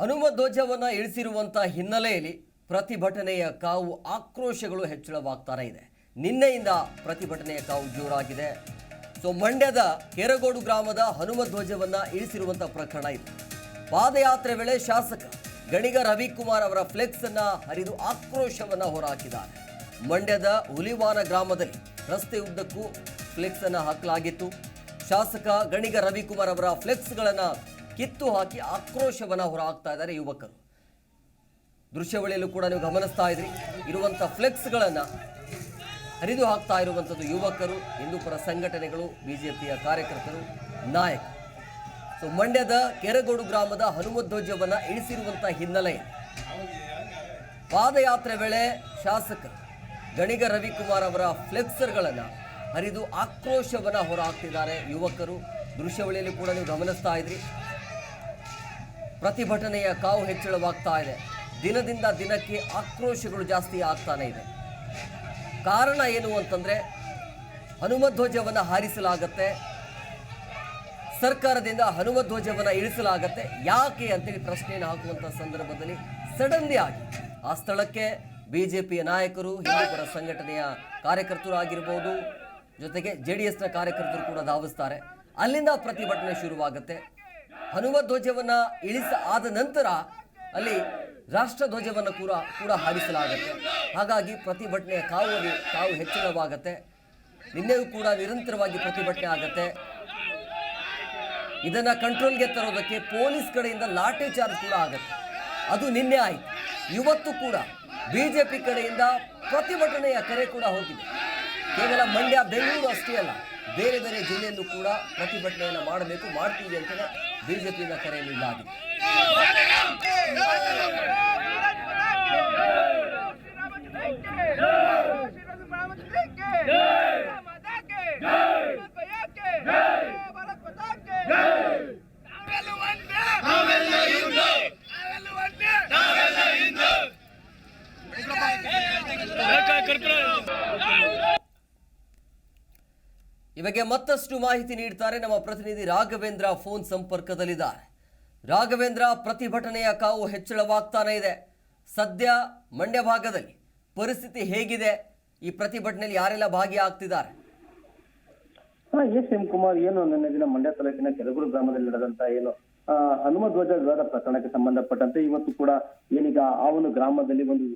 ಹನುಮ ಧ್ವಜವನ್ನು ಇಳಿಸಿರುವಂಥ ಹಿನ್ನೆಲೆಯಲ್ಲಿ ಪ್ರತಿಭಟನೆಯ ಕಾವು ಆಕ್ರೋಶಗಳು ಹೆಚ್ಚಳವಾಗ್ತಾನೆ ಇದೆ. ನಿನ್ನೆಯಿಂದ ಪ್ರತಿಭಟನೆಯ ಕಾವು ಜೋರಾಗಿದೆ. ಸೊ, ಮಂಡ್ಯದ ಕೆರಗೋಡು ಗ್ರಾಮದ ಹನುಮ ಧ್ವಜವನ್ನ ಇಳಿಸಿರುವಂಥ ಪ್ರಕರಣ ಇದೆ. ಪಾದಯಾತ್ರೆ ವೇಳೆ ಶಾಸಕ ಗಣಿಗ ರವಿಕುಮಾರ್ ಅವರ ಫ್ಲೆಕ್ಸ್ ಅನ್ನ ಹರಿದು ಆಕ್ರೋಶವನ್ನ ಹೊರಹಾಕಿದ್ದಾರೆ. ಮಂಡ್ಯದ ಹುಲಿವಾನ ಗ್ರಾಮದಲ್ಲಿ ರಸ್ತೆ ಉದ್ದಕ್ಕೂ ಫ್ಲೆಕ್ಸ್ ಅನ್ನ ಹಾಕಲಾಗಿತ್ತು. ಶಾಸಕ ಗಣಿಗ ರವಿಕುಮಾರ್ ಅವರ ಫ್ಲೆಕ್ಸ್ಗಳನ್ನ ಕಿತ್ತು ಹಾಕಿ ಆಕ್ರೋಶವನ್ನ ಹೊರಹಾಕ್ತಾ ಇದ್ದಾರೆ ಯುವಕರು. ದೃಶ್ಯವಳಿಯಲ್ಲೂ ಕೂಡ ನೀವು ಗಮನಿಸ್ತಾ ಇದ್ರಿ ಇರುವಂಥ ಫ್ಲೆಕ್ಸ್ಗಳನ್ನ ಹರಿದು ಹಾಕ್ತಾ ಇರುವಂಥದ್ದು ಯುವಕರು ಹಿಂದೂಪರ ಸಂಘಟನೆಗಳು, ಬಿಜೆಪಿಯ ಕಾರ್ಯಕರ್ತರು, ನಾಯಕರು. ಸೊ ಮಂಡ್ಯದ ಕೆರಗೋಡು ಗ್ರಾಮದ ಹನುಮಧ್ವಜವನ್ನ ಇಳಿಸಿರುವಂಥ ಹಿನ್ನೆಲೆ ಪಾದಯಾತ್ರೆ ವೇಳೆ ಶಾಸಕ ಗಣಿಗ ರವಿಕುಮಾರ್ ಅವರ ಫ್ಲೆಕ್ಸರ್ಗಳನ್ನು ಹರಿದು ಆಕ್ರೋಶವನ್ನ ಹೊರಹಾಕ್ತಿದ್ದಾರೆ ಯುವಕರು. ದೃಶ್ಯಾವಳಿಯಲ್ಲಿ ಕೂಡ ನೀವು ಗಮನಿಸ್ತಾ ಇದ್ರಿ ಪ್ರತಿಭಟನೆಯ ಕಾವು ಹೆಚ್ಚಳವಾಗ್ತಾ ಇದೆ. ದಿನದಿಂದ ದಿನಕ್ಕೆ ಆಕ್ರೋಶಗಳು ಜಾಸ್ತಿ ಆಗ್ತಾನೆ ಇದೆ. ಕಾರಣ ಏನು ಅಂತಂದರೆ, ಹನುಮಧ್ವಜವನ್ನು ಹಾರಿಸಲಾಗತ್ತೆ. ಸರ್ಕಾರದಿಂದ ಹನುಮಧ್ವಜವನ್ನು ಇಳಿಸಲಾಗತ್ತೆ. ಯಾಕೆ ಅಂತೇಳಿ ಪ್ರಶ್ನೆಯನ್ನು ಹಾಕುವಂಥ ಸಂದರ್ಭದಲ್ಲಿ ಸಡನ್ಲಿ ಆಗಿ ಆ ಸ್ಥಳಕ್ಕೆ ಬಿ ಜೆ ಪಿಯ ನಾಯಕರು ಹಿಂದೂಪರ ಸಂಘಟನೆಯ ಕಾರ್ಯಕರ್ತರು ಆಗಿರ್ಬೋದು ಜೊತೆಗೆ ಜೆ ಡಿ ಎಸ್ನ ಕಾರ್ಯಕರ್ತರು ಕೂಡ ಧಾವಿಸ್ತಾರೆ. ಅಲ್ಲಿಂದ ಪ್ರತಿಭಟನೆ ಶುರುವಾಗುತ್ತೆ. ಹನುಮ ಧ್ವಜವನ್ನು ಇಳಿಸ ಆದ ನಂತರ ಅಲ್ಲಿ ರಾಷ್ಟ್ರ ಧ್ವಜವನ್ನು ಕೂಡ ಕೂಡ ಹಾರಿಸಲಾಗುತ್ತೆ. ಹಾಗಾಗಿ ಪ್ರತಿಭಟನೆಯ ಕಾವು ಕಾವು ಹೆಚ್ಚಳವಾಗತ್ತೆ ನಿನ್ನೆಯೂ ಕೂಡ ನಿರಂತರವಾಗಿ ಪ್ರತಿಭಟನೆ ಆಗತ್ತೆ. ಇದನ್ನು ಕಂಟ್ರೋಲ್ಗೆ ತರೋದಕ್ಕೆ ಪೊಲೀಸ್ ಕಡೆಯಿಂದ ಲಾಠಿ ಚಾರ್ಜ್ ಕೂಡ ಆಗುತ್ತೆ. ಅದು ನಿನ್ನೆ ಆಯಿತು. ಇವತ್ತು ಕೂಡ ಬಿಜೆಪಿ ಕಡೆಯಿಂದ ಪ್ರತಿಭಟನೆಯ ಕರೆ ಕೂಡ ಹೋಗಿದೆ. ಕೇವಲ ಮಂಡ್ಯ, ಬೆಂಗಳೂರು ಅಷ್ಟೇ ಅಲ್ಲ, ಬೇರೆ ಬೇರೆ ಜಿಲ್ಲೆಯಲ್ಲೂ ಕೂಡ ಪ್ರತಿಭಟನೆಯನ್ನು ಮಾಡಬೇಕು, ಮಾಡ್ತೀವಿ ಅಂತಲೇ ಬಿಜೆಪಿಯಿಂದ ಕರೆ ನೀಡಲಾಗಿದೆ ಬಗ್ಗೆ ಮತ್ತಷ್ಟು ಮಾಹಿತಿ ನೀಡ್ತಾರೆ ನಮ್ಮ ಪ್ರತಿನಿಧಿ ರಾಘವೇಂದ್ರ ಫೋನ್ ಸಂಪರ್ಕದಲ್ಲಿದ್ದಾರೆ. ರಾಘವೇಂದ್ರ, ಪ್ರತಿಭಟನೆಯ ಕಾವು ಹೆಚ್ಚಳವಾಗ್ತಾನೆ ಇದೆ. ಸದ್ಯ ಮಂಡ್ಯ ಭಾಗದಲ್ಲಿ ಪರಿಸ್ಥಿತಿ ಹೇಗಿದೆ? ಈ ಪ್ರತಿಭಟನೆಯಲ್ಲಿ ಯಾರೆಲ್ಲ ಭಾಗಿಯಾಗ್ತಿದ್ದಾರೆ? ಎಸ್ ಎಂ ಕುಮಾರ್, ಏನು ನನ್ನ ದಿನ ಮಂಡ್ಯ ತಾಲೂಕಿನ ಕೆರಗೂರು ಗ್ರಾಮದಲ್ಲಿ ನಡೆದಂತ ಏನು ಹನುಮ ಧ್ವಜ ವಿವಾದ ಪ್ರಕರಣಕ್ಕೆ ಸಂಬಂಧಪಟ್ಟಂತೆ ಇವತ್ತು ಕೂಡ ಏನೀಗ ಆ ಒಂದು ಗ್ರಾಮದಲ್ಲಿ ಒಂದು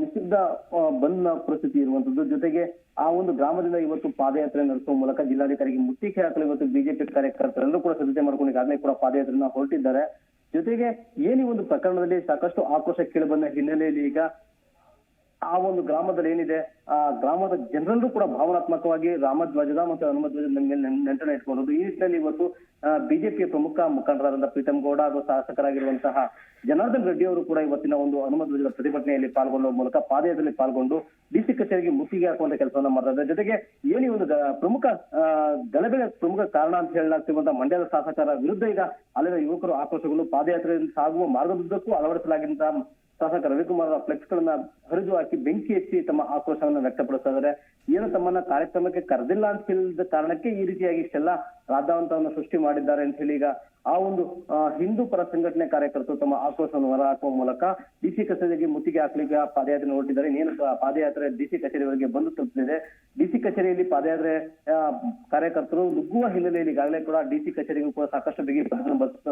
ನಿಷಿದ್ಧ ಬಂದ್ ಬಂದ್ನ ಪರಿಸ್ಥಿತಿ ಇರುವಂತದ್ದು. ಜೊತೆಗೆ ಆ ಒಂದು ಗ್ರಾಮದಿಂದ ಇವತ್ತು ಪಾದಯಾತ್ರೆ ನಡೆಸುವ ಮೂಲಕ ಜಿಲ್ಲಾಧಿಕಾರಿಗೆ ಮುತ್ತಿಗೆ ಹಾಕಲು ಇವತ್ತು ಬಿಜೆಪಿ ಕಾರ್ಯಕರ್ತರೆಲ್ಲರೂ ಕೂಡ ಸಿದ್ಧತೆ ಮಾಡ್ಕೊಂಡು ಈಗಾಗಲೇ ಕೂಡ ಪಾದಯಾತ್ರೆಯನ್ನ ಹೊರಟಿದ್ದಾರೆ. ಜೊತೆಗೆ ಏನಿ ಒಂದು ಪ್ರಕರಣದಲ್ಲಿ ಸಾಕಷ್ಟು ಆಕ್ರೋಶ ಕೇಳಿಬಂದ ಹಿನ್ನೆಲೆಯಲ್ಲಿ ಈಗ ಆ ಒಂದು ಗ್ರಾಮದಲ್ಲಿ ಏನಿದೆ, ಆ ಗ್ರಾಮದ ಜನರಲ್ಲೂ ಕೂಡ ಭಾವನಾತ್ಮಕವಾಗಿ ರಾಮಧ್ವಜದ ಮತ್ತು ಹನುಮಧ್ವಜದ ಮೇಲೆ ನೆನ್- ಇಟ್ಕೊಂಡು ಈ ನಿಟ್ಟಿನಲ್ಲಿ ಇವತ್ತು ಬಿಜೆಪಿಯ ಪ್ರಮುಖ ಮುಖಂಡರಾದಂತಹ ಪ್ರೀತಂ ಗೌಡ ಹಾಗೂ ಶಾಸಕರಾಗಿರುವಂತಹ ಜನಾರ್ದನ್ ರೆಡ್ಡಿ ಅವರು ಕೂಡ ಇವತ್ತಿನ ಒಂದು ಹನುಮಧ್ವಜದ ಪ್ರತಿಭಟನೆಯಲ್ಲಿ ಪಾಲ್ಗೊಳ್ಳುವ ಮೂಲಕ ಪಾದಯಾತ್ರೆಯಲ್ಲಿ ಪಾಲ್ಗೊಂಡು ಡಿಸಿ ಕಚೇರಿಗೆ ಮುತ್ತಿಗೆ ಹಾಕುವಂತ ಕೆಲಸವನ್ನ ಮಾಡ್ತಾರೆ ಜೊತೆಗೆ ಏನು ಒಂದು ಪ್ರಮುಖ ಗಲಭೆ ಪ್ರಮುಖ ಕಾರಣ ಅಂತ ಹೇಳಲಾಗ್ತಿರುವಂತಹ ಮಂಡ್ಯದ ಶಾಸಕರ ವಿರುದ್ಧ ಈಗ ಅಲ್ಲಿನ ಯುವಕರು ಆಕ್ರೋಶಗಳು ಪಾದಯಾತ್ರೆಯಿಂದ ಸಾಗುವ ಮಾರ್ಗದುದ್ದಕ್ಕೂ ಅಳವಡಿಸಲಾಗಿದ್ದಂತಹ ಶಾಸಕ ರವಿಕುಮಾರ್ ಫ್ಲೆಕ್ಸ್ ಗಳನ್ನ ಹರಿದು ಹಾಕಿ ಬೆಂಕಿ ಹಚ್ಚಿ ತಮ್ಮ ಆಕ್ರೋಶವನ್ನು ವ್ಯಕ್ತಪಡಿಸ್ತಾ ಇದ್ದಾರೆ. ಏನು ತಮ್ಮನ್ನ ಕಾರ್ಯಕ್ರಮಕ್ಕೆ ಕರೆದಿಲ್ಲ ಅಂತ ಹೇಳಿದ ಕಾರಣಕ್ಕೆ ಈ ರೀತಿಯಾಗಿ ಇಷ್ಟೆಲ್ಲ ರಾಧಾವಂತವನ್ನ ಸೃಷ್ಟಿ ಮಾಡಿದ್ದಾರೆ ಅಂತ ಹೇಳಿ ಈಗ ಆ ಒಂದು ಹಿಂದೂ ಪರ ಸಂಘಟನೆ ಕಾರ್ಯಕರ್ತರು ತಮ್ಮ ಆಕ್ರೋಶವನ್ನು ಹೊರಹಾಕುವ ಮೂಲಕ ಡಿಸಿ ಕಚೇರಿಗೆ ಮುತ್ತಿಗೆ ಹಾಕ್ಲಿಕ್ಕೆ ಪಾದಯಾತ್ರೆ ಹೊರಟಿದ್ದಾರೆ. ಇನ್ನೇನು ಪಾದಯಾತ್ರೆ ಡಿಸಿ ಕಚೇರಿವರೆಗೆ ಬಂದು ತಲುಪಲಿದೆ ಡಿಸಿ ಕಚೇರಿಯಲ್ಲಿ ಪಾದಯಾತ್ರೆ ಕಾರ್ಯಕರ್ತರು ನುಗ್ಗುವ ಹಿನ್ನೆಲೆಯಲ್ಲಿ ಈಗಾಗಲೇ ಕೂಡ ಡಿಸಿ ಕಚೇರಿಗೂ ಕೂಡ ಸಾಕಷ್ಟು ಬಿಗಿ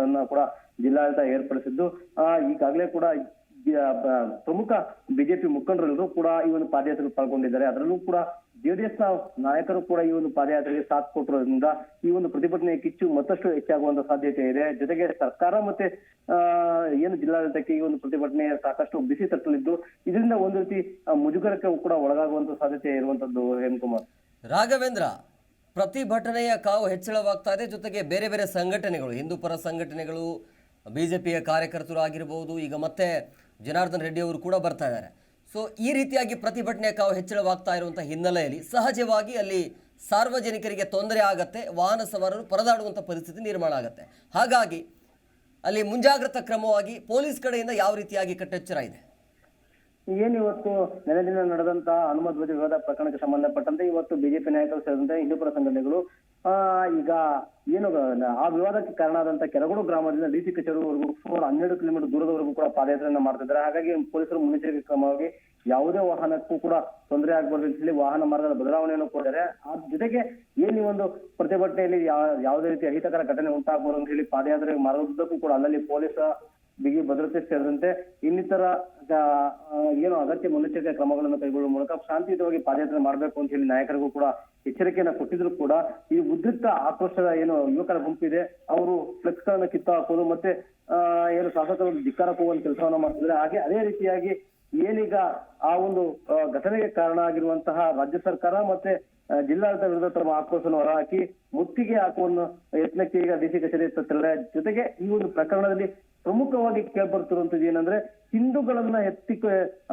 ಅನ್ನ ಕೂಡ ಜಿಲ್ಲಾಡಳಿತ ಏರ್ಪಡಿಸಿದ್ದು. ಈಗಾಗಲೇ ಕೂಡ ಪ್ರಮುಖ ಬಿಜೆಪಿ ಮುಖಂಡರೆಲ್ಲರೂ ಕೂಡ ಈ ಒಂದು ಪಾದಯಾತ್ರೆಗೆ ಪಾಲ್ಗೊಂಡಿದ್ದಾರೆ. ಅದರಲ್ಲೂ ಕೂಡ ಜೆಡಿಎಸ್ ನಾಯಕರು ಕೂಡ ಈ ಒಂದು ಪಾದಯಾತ್ರೆಗೆ ಸಾಥ್ ಕೊಟ್ಟಿರೋದ್ರಿಂದ ಈ ಒಂದು ಪ್ರತಿಭಟನೆ ಕಿಚ್ಚು ಮತ್ತಷ್ಟು ಹೆಚ್ಚಾಗುವಂತ ಸಾಧ್ಯತೆ ಇದೆ. ಜೊತೆಗೆ ಸರ್ಕಾರ ಮತ್ತೆ ಏನು ಜಿಲ್ಲಾಡಳಿತಕ್ಕೆ ಈ ಒಂದು ಪ್ರತಿಭಟನೆ ಸಾಕಷ್ಟು ಬಿಸಿ ತಟ್ಟಲಿದ್ದು, ಇದರಿಂದ ಒಂದು ರೀತಿ ಮುಜುಗರಕ್ಕೆ ಕೂಡ ಒಳಗಾಗುವಂತ ಸಾಧ್ಯತೆ ಇರುವಂತದ್ದು ಹೇಮಕುಮಾರ್. ರಾಘವೇಂದ್ರ, ಪ್ರತಿಭಟನೆಯ ಕಾವು ಹೆಚ್ಚಳವಾಗ್ತಾ ಇದೆ. ಜೊತೆಗೆ ಬೇರೆ ಬೇರೆ ಸಂಘಟನೆಗಳು, ಹಿಂದೂ ಪರ ಸಂಘಟನೆಗಳು, ಬಿಜೆಪಿಯ ಕಾರ್ಯಕರ್ತರು ಆಗಿರಬಹುದು ಈಗ ಮತ್ತೆ ಜನಾರ್ದನ್ ರೆಡ್ಡಿ ಅವರು ಕೂಡ ಬರ್ತಾ ಇದ್ದಾರೆ. ಸೊ ಈ ರೀತಿಯಾಗಿ ಪ್ರತಿಭಟನೆ ಕಾವು ಹೆಚ್ಚಳವಾಗ್ತಾ ಇರುವಂಥ ಹಿನ್ನೆಲೆಯಲ್ಲಿ ಸಹಜವಾಗಿ ಅಲ್ಲಿ ಸಾರ್ವಜನಿಕರಿಗೆ ತೊಂದರೆ ಆಗತ್ತೆ, ವಾಹನ ಸವಾರರು ಪರದಾಡುವಂಥ ಪರಿಸ್ಥಿತಿ ನಿರ್ಮಾಣ ಆಗುತ್ತೆ. ಹಾಗಾಗಿ ಅಲ್ಲಿ ಮುಂಜಾಗ್ರತಾ ಕ್ರಮವಾಗಿ ಪೊಲೀಸ್ ಕಡೆಯಿಂದ ಯಾವ ರೀತಿಯಾಗಿ ಕಟ್ಟೆಚ್ಚರ ಇದೆ? ಏನು ಇವತ್ತು ನೆನೆ ದಿನ ನಡೆದಂತಹ ಧ್ವಜ ವಿವಾದ ಪ್ರಕರಣಕ್ಕೆ ಸಂಬಂಧಪಟ್ಟಂತೆ ಇವತ್ತು ಬಿಜೆಪಿ ನಾಯಕರು ಸೇರಿದಂತೆ ಹಿಂದೂಪರ ಸಂಘಟನೆಗಳು ಈಗ ಏನು, ಆ ವಿವಾದಕ್ಕೆ ಕಾರಣ ಆದಂತ ಕೆರಗೋಡು ಗ್ರಾಮದಿಂದ ಡಿಸಿ ಕಚೇರಿವರೆಗೂ ಸುಮಾರು ಹನ್ನೆರಡು ಕಿಲೋಮೀಟರ್ ದೂರದವರೆಗೂ ಕೂಡ ಪಾದಯಾತ್ರೆಯನ್ನ ಮಾಡ್ತಿದ್ದಾರೆ. ಹಾಗಾಗಿ ಪೊಲೀಸರು ಮುನ್ನೆಚ್ಚರಿಕೆ ಕ್ರಮವಾಗಿ ಯಾವುದೇ ವಾಹನಕ್ಕೂ ಕೂಡ ತೊಂದರೆ ಆಗಬಾರ್ದು ಅಂತ ಹೇಳಿ ವಾಹನ ಮಾರ್ಗದ ಬದಲಾವಣೆಯನ್ನು ಕೊಟ್ಟಿದ್ದಾರೆ. ಆ ಜೊತೆಗೆ ಏನ್ ಒಂದು ಪ್ರತಿಭಟನೆಯಲ್ಲಿ ಯಾವ ಯಾವುದೇ ರೀತಿ ಅಹಿತಕರ ಘಟನೆ ಉಂಟಾಗಬಾರದು ಅಂತ ಹೇಳಿ ಪಾದಯಾತ್ರೆ ಮಾರ್ಗದುದ್ದಕ್ಕೂ ಕೂಡ ಅಲ್ಲಲ್ಲಿ ಪೊಲೀಸ ಬಿಗಿ ಭದ್ರತೆ ಸೇರಿದಂತೆ ಇನ್ನಿತರ ಏನು ಅಗತ್ಯ ಮುನ್ನೆಚ್ಚರಿಕೆ ಕ್ರಮಗಳನ್ನು ಕೈಗೊಳ್ಳುವ ಮೂಲಕ ಶಾಂತಿಯುತವಾಗಿ ಪಾದಯಾತ್ರೆ ಮಾಡಬೇಕು ಅಂತ ಹೇಳಿ ನಾಯಕರಿಗೂ ಕೂಡ ಎಚ್ಚರಿಕೆಯನ್ನ ಕೊಟ್ಟಿದ್ರು ಕೂಡ ಈ ಉದ್ರಿಕ್ತ ಆಕ್ರೋಶದ ಏನು ಯುವಕರ ಗುಂಪಿದೆ, ಅವರು ಫ್ಲೆಕ್ಸ್ ಗಳನ್ನ ಕಿತ್ತು ಹಾಕೋದು ಮತ್ತೆ ಏನು ಶಾಸಕರು ಧಿಕ್ಕಾರ ಹೋಗುವಂತ ಕೆಲಸವನ್ನ ಮಾಡ್ತಿದ್ದಾರೆ. ಹಾಗೆ ಅದೇ ರೀತಿಯಾಗಿ ಏನೀಗ ಆ ಒಂದು ಘಟನೆಗೆ ಕಾರಣ ಆಗಿರುವಂತಹ ರಾಜ್ಯ ಸರ್ಕಾರ ಮತ್ತೆ ಜಿಲ್ಲಾಡಳಿತ ವಿರುದ್ಧ ತಮ್ಮ ಆಕ್ರೋಶವನ್ನು ಹೊರಹಾಕಿ ಮುತ್ತಿಗೆ ಹಾಕುವ ಯತ್ನಕ್ಕೆ ಈಗ ಡಿಸಿ ಕಚೇರಿ ಜೊತೆಗೆ ಈ ಒಂದು ಪ್ರಕರಣದಲ್ಲಿ ಪ್ರಮುಖವಾಗಿ ಕೇಳ್ಬರ್ತಿರುವಂತದ್ದು ಏನಂದ್ರೆ ಹಿಂದೂಗಳನ್ನ ಎತ್ತಿಕ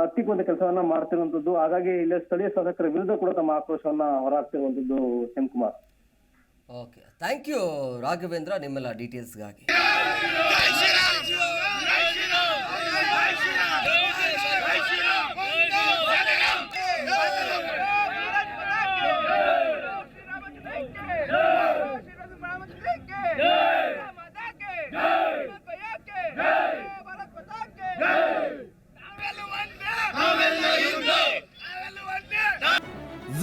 ಹತ್ತಿಕೊಂಡ ಕೆಲಸವನ್ನ ಮಾಡ್ತಿರುವಂತದ್ದು ಹಾಗಾಗಿ ಇಲ್ಲಿ ಸ್ಥಳೀಯ ಶಾಸಕರ ವಿರುದ್ಧ ಕೂಡ ತಮ್ಮ ಆಕ್ರೋಶವನ್ನ ಹೊರಹಾಕ್ತಿರುವಂತದ್ದು Kumar. Okay thank you Raghavendra ನಿಮ್ಮೆಲ್ಲ ಡೀಟೇಲ್ಸ್ಗಾಗಿ